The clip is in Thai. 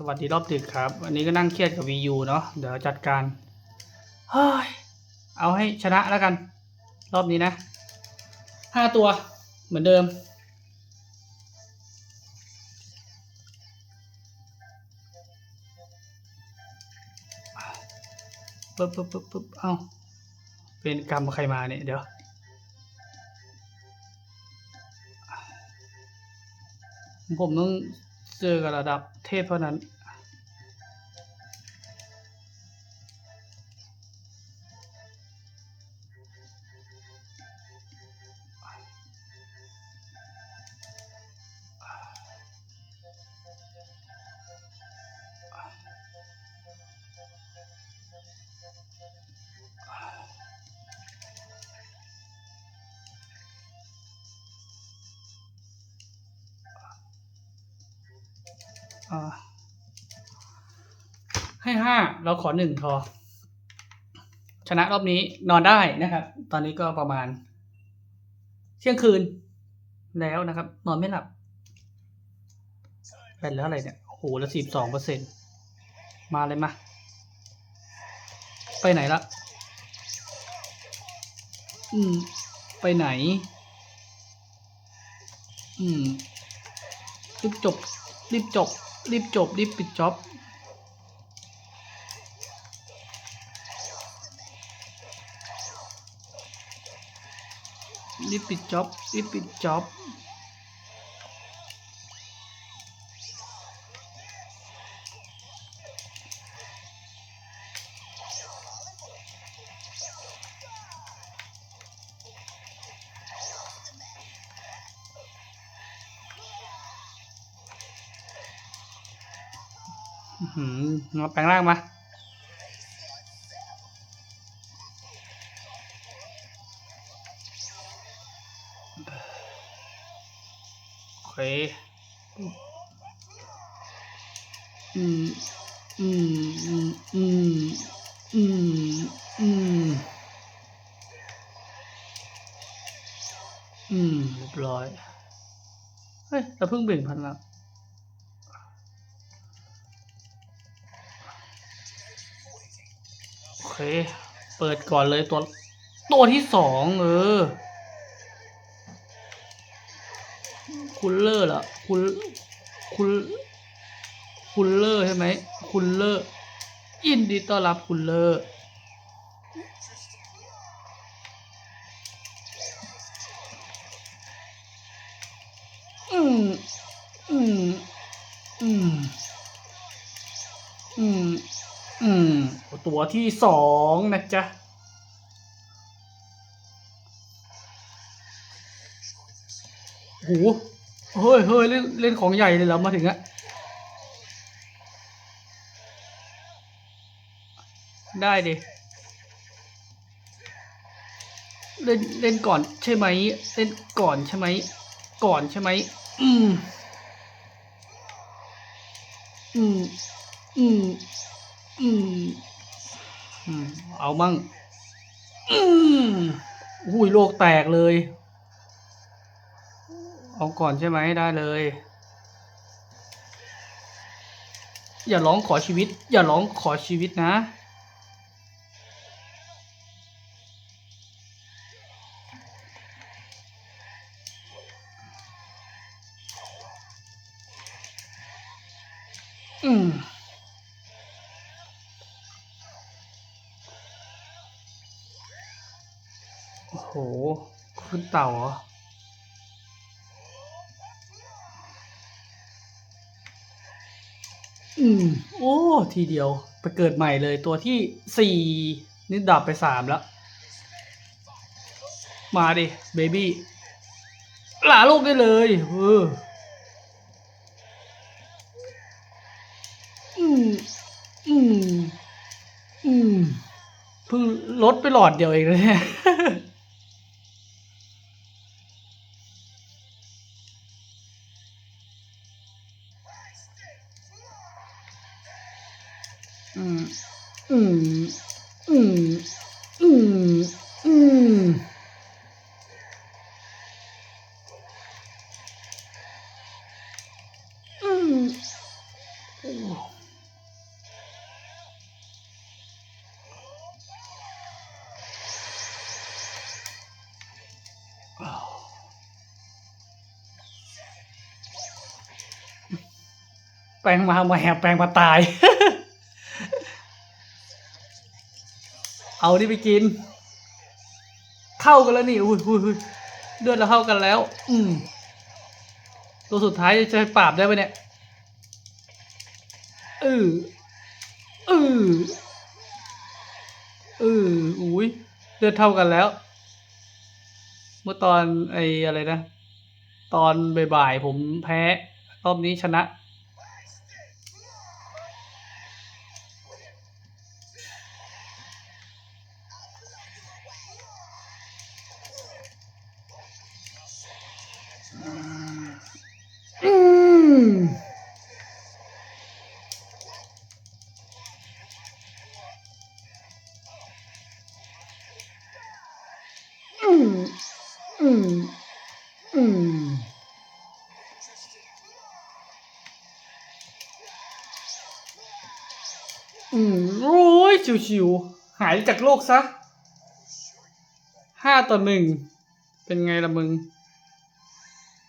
สวัสดีรอบดึกครับ วันนี้ก็นั่งเครียดกับ VU เนาะเดี๋ยวจัดการเฮ้ยเอาให้ชนะแล้วกัน รอบนี้นะห้าตัวเหมือนเดิม ปึ๊บปึ๊บปึ๊บปึ๊บเอ้าเป็นกรรมใครมาเนี่ย เดี๋ยวผมต้อง เจอกับระดับเทพเท่านั้น ให้ห้าเราขอหนึ่งพอ ชนะรอบนี้นอนได้นะครับ ตอนนี้ก็ประมาณ เที่ยงคืนแล้วนะครับ นอนไม่หลับเป็นแล้วอะไรเนี่ยโอ้โหแล้วสิบสองเปอร์เซ็นมาเลยมา ไปไหนละอืม ไปไหน อืม รีบจบ รีบจบ รีบจบ รีบปิดจ็อบรีบปิดจ็อบรีบปิดจ็อบ มาแปลงร่างมาโอเคอืมอืมอืมอืมอืมอืมอืมเรียบร้อย เฮ้ย เราเพิ่งเบ่งพันแล้ว เค เปิดก่อนเลยตัว ตัวที่สองเออคุณเลอร์เหรอคุณคุณคุณเลอร์ใช่ไหมคุณเลอร์ยินดีต้อนรับคุณเลอร์อืม อืม อืม อืม อืม ตัวที่สองนะจ๊ะ โห เฮ้ยเฮ้ยเล่นเล่นของใหญ่เลยเหรอมาถึงอะได้ดิ เล่นเล่นก่อนใช่ไหม เล่นก่อนใช่ไหม ก่อนใช่ไหม อืม อืม อืม อืมอืมเอามั่งอืมอุ้ยโลกแตกเลย เอาก่อนใช่ไหมได้เลย อย่าร้องขอชีวิต อย่าร้องขอชีวิตนะ อืม ขึ้นเต่าเหรออืม โอ้ ทีเดียวไปเกิดใหม่เลยตัวที่สี่นี่ดับไปสามแล้ว มาดิ เบบี้หลาโลกได้เลยเอออืม อืม อืมเพิ่งลดไปหลอดเดียวเองนะเนี่ย อืม อืม อืม อืม อืม อืมแปลงมามาแหบแปลงมาตาย เอานี่ไปกิน เข้ากันแล้วนี่อุ้ยอุ้ยเลือดเราเข้ากันแล้ว อืมตัวสุดท้ายจะปราบได้ไหมเนี่ยเออเออเอออุ้ยเลือดเท่ากันแล้ว เมื่อตอนไออะไรนะ ตอนบ่ายๆผมแพ้ รอบนี้ชนะ อืมโอ้ยชิวๆหายจากโลกซะห้าต่อหนึ่งเป็นไงล่ะมึง